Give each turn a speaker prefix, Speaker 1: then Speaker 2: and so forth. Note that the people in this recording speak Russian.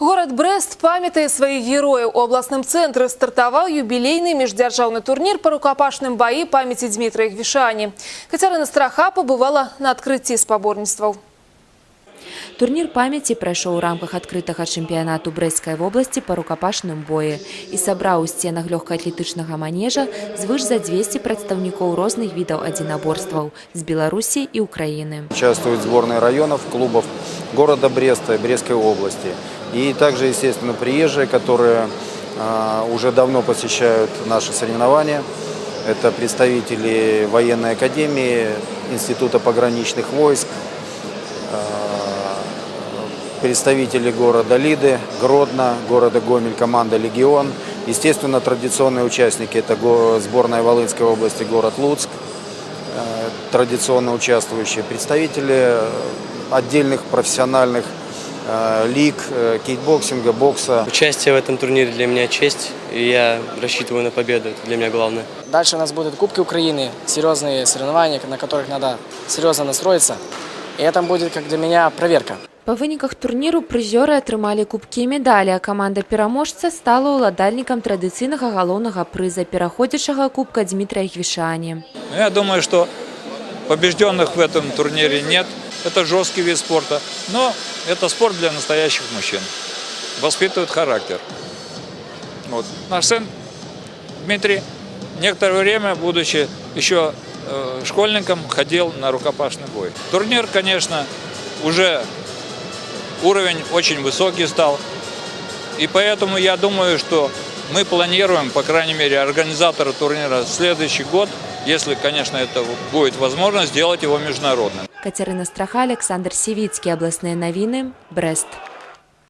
Speaker 1: Город Брест памятае сваіх герояў. У абласным цэнтры стартаваў юбілейны міждзяржаўны турнір па рукапашным баі памяці Дмітрия Гвішані. Кацярына Страха побывала на адкрыцці спаборніцтваў.
Speaker 2: Турнір памяці прайшоў у рамках адкрытага чэмпіянату брэсцкай вобласці па рукапашным бою і сабраў у сценах лёгкаатлетычнага манежа звыш за 200 прадстаўнікоў розных відаў адзінаборстваў з Беларусі і Украіны.
Speaker 3: Участвуют сборные районов, клубов города Бреста и Брестской области. И также, естественно, приезжие, которые а, уже давно посещают наши соревнования. Это представители военной академии, Института пограничных войск, а, представители города Лиды, Гродно, города Гомель, команда «Легион». Естественно, традиционные участники – это сборная Волынской области, город Луцк, э, традиционно участвующие представители э, отдельных профессиональных лиг, э, кейкбоксинга, бокса.
Speaker 4: Участие в этом турнире для меня честь, и я рассчитываю на победу, это для меня главное.
Speaker 5: Дальше у нас будут Кубки Украины, серьезные соревнования, на которых надо серьезно настроиться. И это будет как для меня проверка.
Speaker 2: Па выніках турніру прызёры атрымалі кубкі і медалі, а каманда пераможца стала ўладальнікам традыцыйнага галоўнага прыза пераходзячага кубка Дмітрия Гвішані.
Speaker 6: Ну, Я думаю, что побежденных в этом турнире нет. Это жесткий вид спорта. Но это спорт для настоящих мужчин. Воспитывает характер. Вот. Наш сын Дмитрий некоторое время, будучи еще э, школьником, ходил на рукопашный бой. Турнир, конечно, уже уровень очень высокий стал. И поэтому я думаю, что мы планируем, по крайней мере, организаторы турнира следующий год, если, конечно, это будет возможно, сделать его международным.
Speaker 2: Кацярына Страха, Александр Сівіцкі, абласныя навіны, Брест.